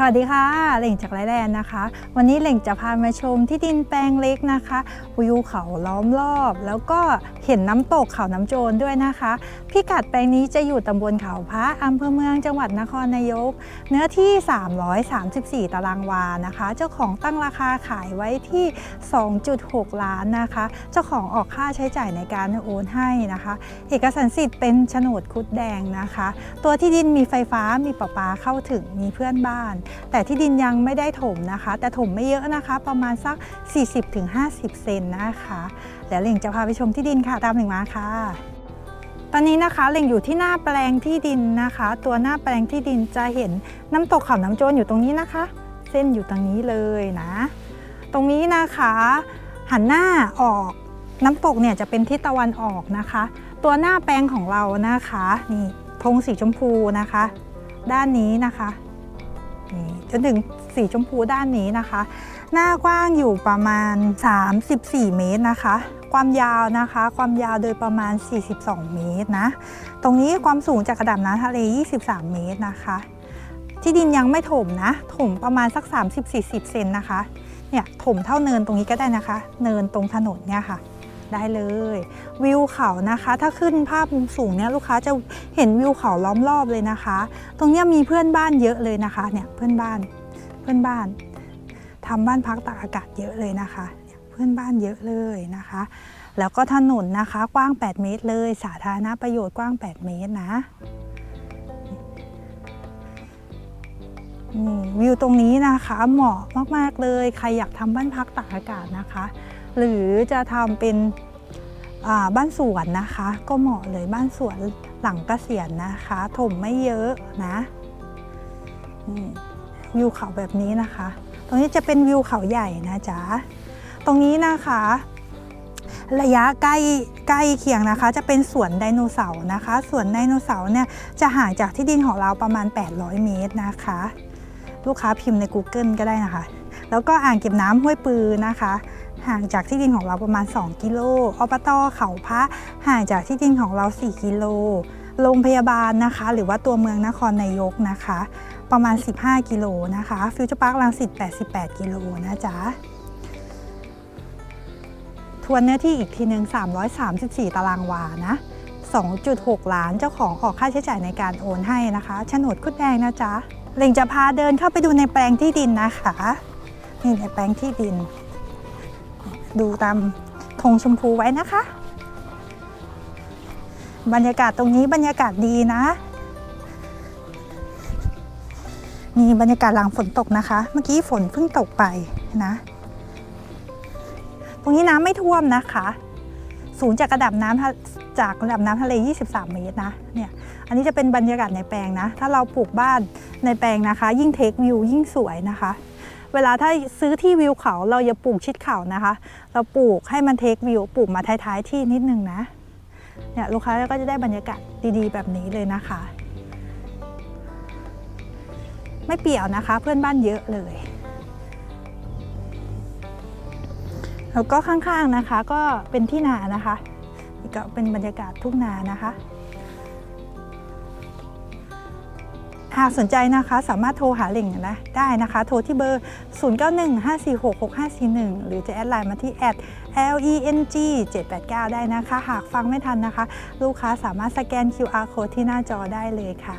สวัสดีค่ะเหล่งจากไรแลนด์นะคะ วันนี้เหล่งจะพามาชมที่ดินแปลงเล็กนะคะวิวเขาล้อมรอบ แล้วก็เห็นน้ำตกเขาน้ำโจรด้วยนะคะ พิกัดแปลงนี้จะอยู่ตำบลเขาพระอำเภอเมืองจังหวัดนครนายก เนื้อที่ 334 ตารางวานะคะ เจ้าของตั้งราคาขายไว้ที่ 2.6 ล้านนะคะ เจ้าของออกค่าใช้จ่ายในการโอนให้นะคะ เอกสารสิทธิ์เป็นโฉนดคุดแดงนะคะ ตัวที่ดินมีไฟฟ้ามีประปาเข้าถึงมีเพื่อนบ้านแต่ที่ดินยังไม่ได้ถมนะคะ แต่ถมไม่เยอะนะคะ ประมาณสัก 40-50 เซนนะคะเดี๋ยวเหล่งจะพาไปชมที่ดินค่ะตามเหล่งมาค่ะตอนนี้นะคะเหล่งอยู่ที่หน้าแปลงที่ดินนะคะ ตัวหน้าแปลงที่ดินจะเห็นน้ำตกเขาน้ำโจรอยู่ตรงนี้นะคะ เส้นอยู่ตรงนี้เลยนะ ตรงนี้นะคะ หันหน้าออกน้ำตกเนี่ยจะเป็นทิศตะวันออกนะคะ ตัวหน้าแปลงของเรานะคะนี่ธงสีชมพูนะคะ ด้านนี้นะคะ จนถึงสีชมพูด้านนี้นะคะ หน้ากว้างอยู่ประมาณ 34 เมตรนะคะ ความยาวนะคะ ความยาวโดยประมาณ 42 เมตรนะ ตรงนี้ความสูงจากกระดับน้ำทะเล 23 เมตรนะคะ ที่ดินยังไม่ถมนะ ถมประมาณสัก 30-40 เซนนะคะ เนี่ยถมเท่าเนินตรงนี้ก็ได้นะคะ เนินตรงถนนเนี่ยค่ะ ได้เลย วิวเขานะคะ ถ้าขึ้นภาพมุมสูงเนี่ยลูกค้าจะเห็นวิวเขาล้อมรอบเลยนะคะ ตรงนี้มีเพื่อนบ้านเยอะเลยนะคะเนี่ยเพื่อนบ้านเพื่อนบ้านทำบ้านพักตากอากาศเยอะเลยนะคะเพื่อนบ้านเยอะเลยนะคะ แล้วก็ถนนนะคะกว้าง 8 เมตรเลย สาธารณประโยชน์กว้าง 8 เมตรนะนี่วิวตรงนี้นะคะเหมาะมาก ๆ เลย ใครอยากทำบ้านพักตากอากาศนะคะ หรือจะทำเป็นบ้านสวนนะคะ ก็เหมาะเลยบ้านสวนหลังเกษียณนะคะ ถมไม่เยอะนะวิวเขาแบบนี้นะคะ ตรงนี้จะเป็นวิวเขาใหญ่นะจ๊ะตรงนี้นะคะ ระยะใกล้ใกล้เคียงนะคะ จะเป็นสวนไดโนเสาร์นะคะสวนไดโนเสาร์เนี่ยจะห่างจากที่ดินของเราประมาณ 800 เมตรนะคะ ลูกค้าพิมพ์ใน Google ก็ได้นะคะ แล้วก็อ่างเก็บน้ำห้วยปือนะคะ ห่างจากที่ดินของเราประมาณ 2 กิโลอบตเขาพระห่างจากที่ดินของเรา 4 กิโล โรงพยาบาลนะคะ หรือว่าตัวเมืองนครนายกนะคะ ประมาณ 15 กิโลนะคะฟิวเจอร์พาร์คลังสิต88 กิโลนะจ๊ะทวนเนื้อที่อีกทีหนึ่ง334 ตารางวานะ2.6 ล้านเจ้าของออกค่าใช้จ่ายในการโอนให้นะคะโฉนดคุดแดงนะจ๊ะ เล่งจะพาเดินเข้าไปดูในแปลงที่ดินนะคะ นี่ในแปลงที่ดิน ดูตามธงชมพูไว้นะคะ บรรยากาศตรงนี้บรรยากาศดีนะมีบรรยากาศหลังฝนตกนะคะ เมื่อกี้ฝนเพิ่งตกไปนะ ตรงนี้น้ำไม่ท่วมนะคะ สูงจากระดับน้ำจากระดับน้ำทะเล 23 เมตรนะ เนี่ย อันนี้จะเป็นบรรยากาศในแปลงนะ ถ้าเราปลูกบ้านในแปลงนะคะ ยิ่งเทควิวยิ่งสวยนะคะ เวลาถ้าซื้อที่วิวเขาเราอย่าปลูกชิดเขานะคะ เราปลูกให้มันเทควิวปลูกมาท้ายๆที่นิดนึงนะเนี่ยลูกค้าก็จะได้บรรยากาศดีๆ แบบนี้เลยนะคะ ไม่เปี่ยวนะคะเพื่อนบ้านเยอะเลย แล้วก็ข้างๆนะคะก็เป็นที่นานะคะนี่ก็เป็นบรรยากาศทุ่งนานะคะ หากสนใจนะคะสามารถโทรหาเหล่งนะได้นะคะ โทรที่เบอร์ 0915466541 หรือจะแอดไลน์มาที่ leng 789 ได้นะคะ หากฟังไม่ทันนะคะ ลูกค้าสามารถสแกน QR code ที่หน้าจอได้เลยค่ะ